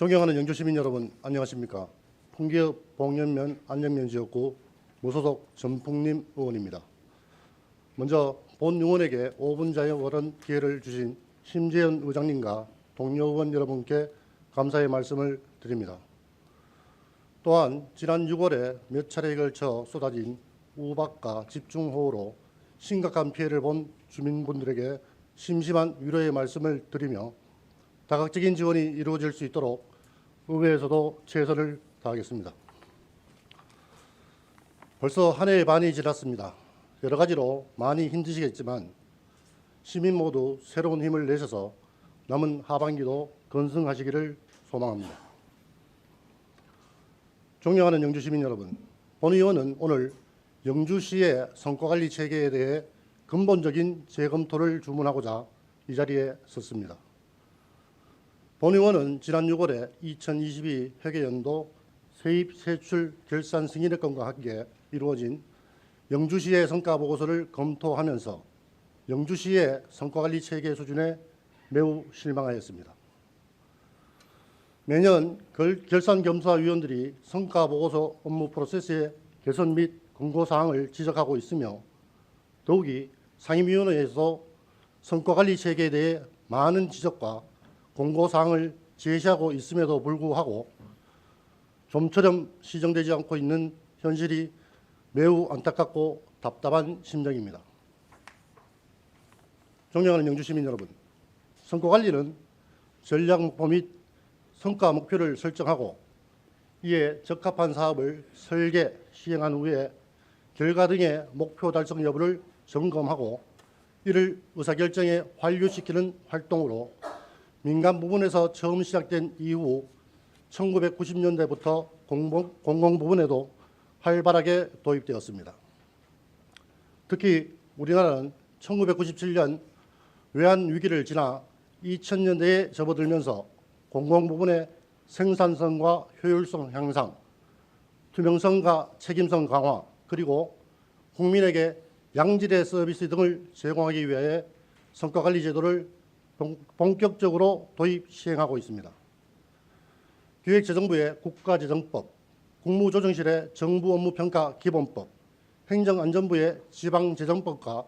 존경하는 영주 시민 여러분 안녕하십니까? 풍기업 봉연면 안녕면 지역구 무소속 전풍림 의원입니다. 먼저 본 의원에게 5분 자유 발언 기회를 주신 심재현 의장님과 동료 의원 여러분께 감사의 말씀을 드립니다. 또한 지난 6월에 몇 차례에 걸쳐 쏟아진 우박과 집중호우로 심각한 피해를 본 주민분들에게 심심한 위로의 말씀을 드리며 다각적인 지원이 이루어질 수 있도록 의회에서도 최선을 다하겠습니다. 벌써 한 해의 반이 지났습니다. 여러 가지로 많이 힘드시겠지만 시민 모두 새로운 힘을 내셔서 남은 하반기도 건승하시기를 소망합니다. 존경하는 영주 시민 여러분, 본 의원은 오늘 영주시의 성과관리 체계에 대해 근본적인 재검토를 주문하고자 이 자리에 섰습니다. 본 의원은 지난 6월에 2022 회계연도 세입 세출 결산 승인의 건과 함께 이루어진 영주시의 성과 보고서를 검토하면서 영주시의 성과관리 체계 수준에 매우 실망하였습니다. 매년 결- 결산검사위원들이 성과 보고서 업무 프로세스의 개선 및 권고 사항을 지적하고 있으며 더욱이 상임위원회에서 성과관리 체계에 대해 많은 지적과 공고 사항을 제시하고 있음에도 불구하고 좀처럼 시정되지 않고 있는 현실이 매우 안타깝고 답답한 심정입니다. 존경하는 영주 시민 여러분, 선거 관리는 전략 목표 및 성과 목표를 설정하고 이에 적합한 사업을 설계, 시행한 후에 결과 등의 목표 달성 여부를 점검하고 이를 의사결정에 환류시키는 활동으로 민간 부분에서 처음 시작된 이후 1990년대부터 공공, 공공 부분에도 활발하게 도입되었습니다. 특히 우리나라는 1997년 외환 위기를 지나 2000년대에 접어들면서 공공 부분의 생산성과 효율성 향상, 투명성과 책임성 강화, 그리고 국민에게 양질의 서비스 등을 제공하기 위해 성과관리 제도를 본- 본격적으로 도입 시행하고 있습니다. 기획재정부의 국가재정법, 국무조정실의 정부업무평가 기본법, 행정안전부의 지방재정법과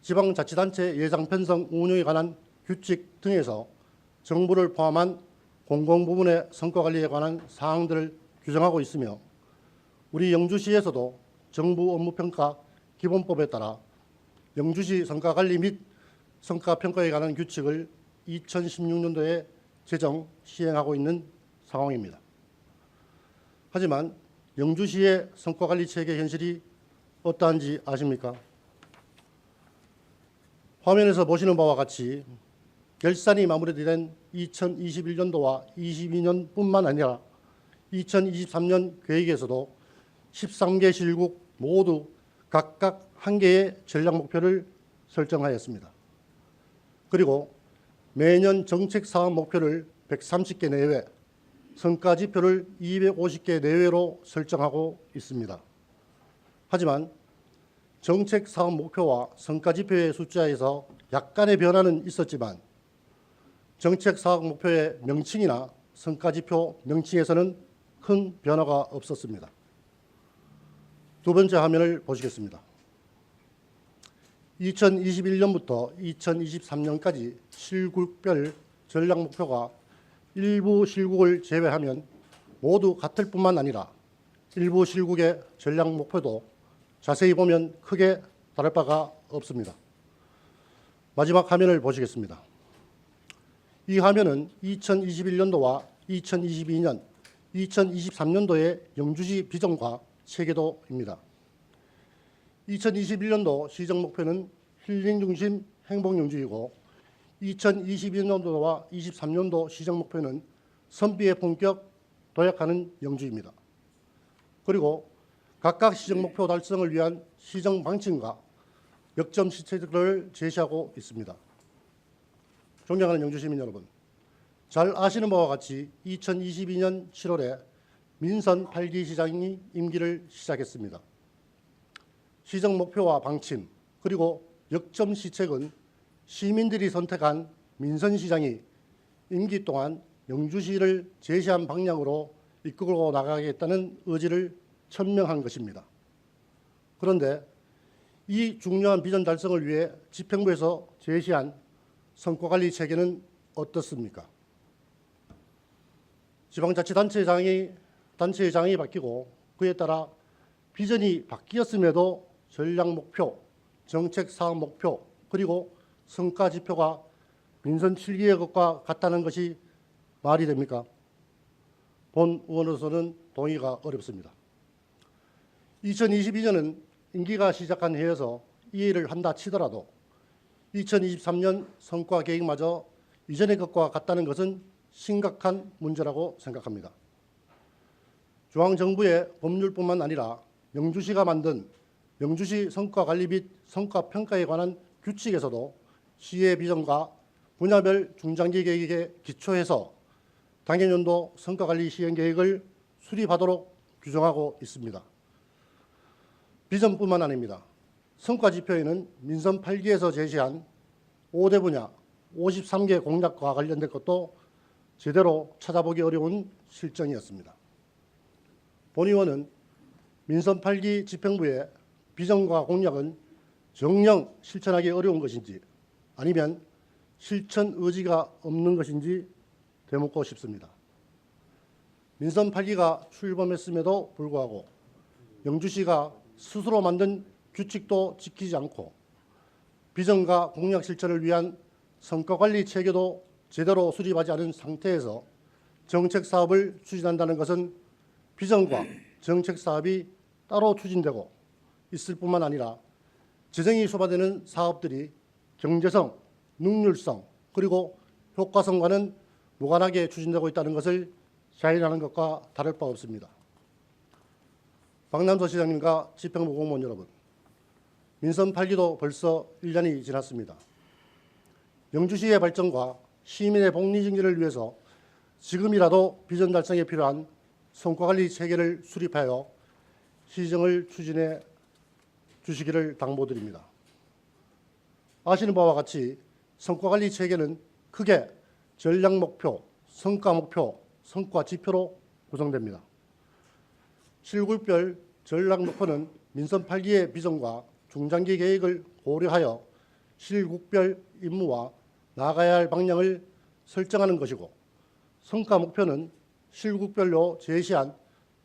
지방자치단체 예산 편성 운영에 관한 규칙 등에서 정부를 포함한 공공부문의 성과관리에 관한 사항들을 규정하고 있으며 우리 영주시에서도 정부 업무평가 기본법에 따라 영주시 성과관리 및 성과 평가에 관한 규칙을 2016년도에 제정 시행하고 있는 상황입니다. 하지만 영주시의 성과관리 체계 현실이 어떠한지 아십니까? 화면에서 보시는 바와 같이 결산이 마무리된 2021년도와 22년뿐만 아니라 2023년 계획에서도 13개 실국 모두 각각 한 개의 전략 목표를 설정하였습니다. 그리고 매년 정책 사업 목표를 130개 내외, 성과 지표를 250개 내외로 설정하고 있습니다. 하지만 정책 사업 목표와 성과 지표의 숫자에서 약간의 변화는 있었지만 정책 사업 목표의 명칭이나 성과 지표 명칭에서는 큰 변화가 없었습니다. 두 번째 화면을 보시겠습니다. 2021년부터 2023년까지 실국별 전략 목표가 일부 실국을 제외하면 모두 같을 뿐만 아니라 일부 실국의 전략 목표도 자세히 보면 크게 다를 바가 없습니다. 마지막 화면을 보시겠습니다. 이 화면은 2021년도와 2022년, 2023년도의 영주시 비전과 체계도입니다. 2021년도 시정 목표는 힐링 중심 행복 영주이고 2022년도와 23년도 시정 목표는 선비의 본격 도약하는 영주입니다. 그리고 각각 시정 목표 달성을 위한 시정 방침과 역점 시책들을 제시하고 있습니다. 존경하는 영주 시민 여러분, 잘 아시는 바와 같이 2022년 7월에 민선 8기 시장이 임기를 시작했습니다. 시정 목표와 방침 그리고 역점 시책은 시민들이 선택한 민선 시장이 임기 동안 영주시를 제시한 방향으로 이끌고 나가겠다는 의지를 천명한 것입니다. 그런데 이 중요한 비전 달성을 위해 집행부에서 제시한 성과관리 체계는 어떻습니까? 지방자치단체장이 단체장이 바뀌고 그에 따라 비전이 바뀌었음에도 전략 목표, 정책 사업 목표 그리고 성과 지표가 민선 7기의 것과 같다는 것이 말이 됩니까? 본 의원으로서는 동의가 어렵습니다. 2022년은 임기가 시작한 해에서 이해를 한다 치더라도 2023년 성과 계획마저 이전의 것과 같다는 것은 심각한 문제라고 생각합니다. 중앙정부의 법률뿐만 아니라 영주시가 만든 영주시 성과관리 및 성과평가에 관한 규칙에서도 시의 비전과 분야별 중장기 계획에 기초해서 당해년도 성과관리 시행 계획을 수립하도록 규정하고 있습니다. 비전뿐만 아닙니다. 성과 지표에는 민선 8기에서 제시한 5대 분야 53개 공약과 관련된 것도 제대로 찾아보기 어려운 실정이었습니다. 본 의원은 민선 8기 집행부의 비전과 공약은 정령 실천하기 어려운 것인지 아니면 실천 의지가 없는 것인지 되묻고 싶습니다. 민선 8기가 출범했음에도 불구하고 영주시가 스스로 만든 규칙도 지키지 않고 비전과 공약 실천을 위한 성과관리 체계도 제대로 수립하지 않은 상태에서 정책 사업을 추진한다는 것은 비전과 정책 사업이 따로 추진되고 있을 뿐만 아니라 재정이 소화되는 사업들이 경제성, 능률성 그리고 효과성과는 무관하게 추진되고 있다는 것을 자인하는 것과 다를 바 없습니다. 박남서 시장님과 집행부 공무원 여러분, 민선 8기도 벌써 1년이 지났습니다. 영주시의 발전과 시민의 복리 증진을 위해서 지금이라도 비전 달성에 필요한 성과관리 체계를 수립하여 시정을 추진해 주시기를 당부드립니다. 아시는 바와 같이 성과관리 체계는 크게 전략 목표, 성과 목표, 성과 지표로 구성됩니다. 실굴별 전략 목표는 민선 8기의 비전과 중장기 계획을 고려하여 실국별 임무와 나가야 할 방향을 설정하는 것이고 성과 목표는 실국별로 제시한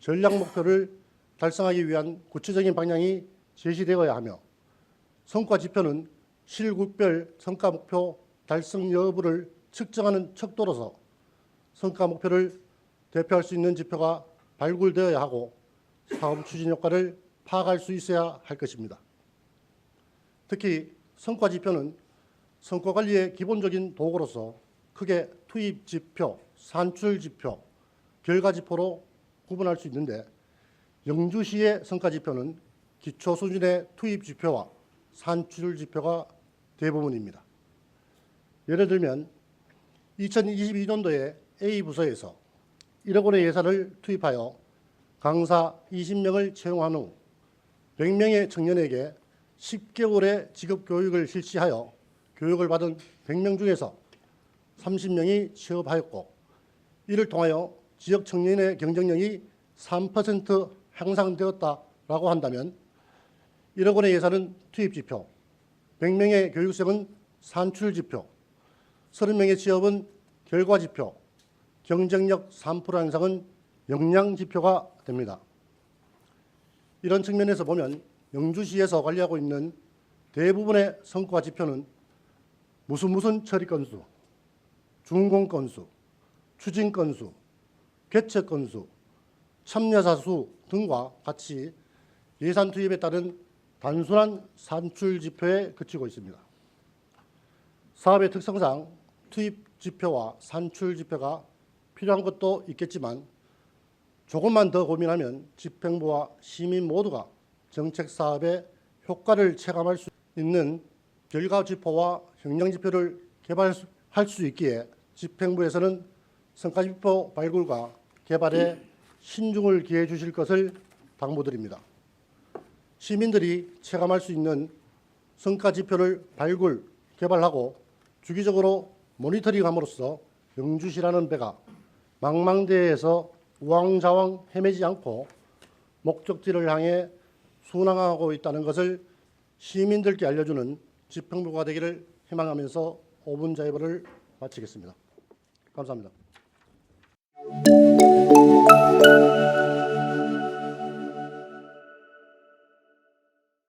전략 목표를 달성하기 위한 구체적인 방향이 제시되어야 하며 성과 지표는 실국별 성과 목표 달성 여부를 측정하는 척도로서 성과 목표를 대표할 수 있는 지표가 발굴되어야 하고 사업 추진 효과를 파악할 수 있어야 할 것입니다. 특히 성과 지표는 성과 관리의 기본적인 도구로서 크게 투입 지표, 산출 지표, 결과 지표로 구분할 수 있는데 영주시의 성과 지표는 기초 수준의 투입 지표와 산출 지표가 대부분입니다. 예를 들면 2022년도에 A 부서에서 1억 원의 예산을 투입하여 강사 20명을 채용한 후 100명의 청년에게 10개월의 직업 교육을 실시하여 교육을 받은 100명 중에서 30명이 취업하였고 이를 통하여 지역 청년의 경쟁력이 3% 향상되었다라고 한다면 1억 원의 예산은 투입 지표, 100명의 교육생은 산출 지표, 30명의 취업은 결과 지표, 경쟁력 3% 향상은 역량 지표가 됩니다. 이런 측면에서 보면 영주시에서 관리하고 있는 대부분의 성과 지표는 무슨 무슨 처리 건수, 준공 건수, 추진 건수, 개최 건수, 참여자 수 등과 같이 예산 투입에 따른 단순한 산출 지표에 그치고 있습니다. 사업의 특성상 투입 지표와 산출 지표가 필요한 것도 있겠지만 조금만 더 고민하면 집행부와 시민 모두가 정책 사업의 효과를 체감할 수 있는 결과 지표와 형량 지표를 개발할 수 있기에 집행부에서는 성과 지표 발굴과 개발에 신중을 기해 주실 것을 당부드립니다. 시민들이 체감할 수 있는 성과 지표를 발굴, 개발하고 주기적으로 모니터링함으로써 영주시라는 배가 망망대해에서 우왕좌왕 헤매지 않고 목적지를 향해 순항하고 있다는 것을 시민들께 알려주는 집행부가 되기를 희망하면서 5분 자유를 마치겠습니다. 감사합니다.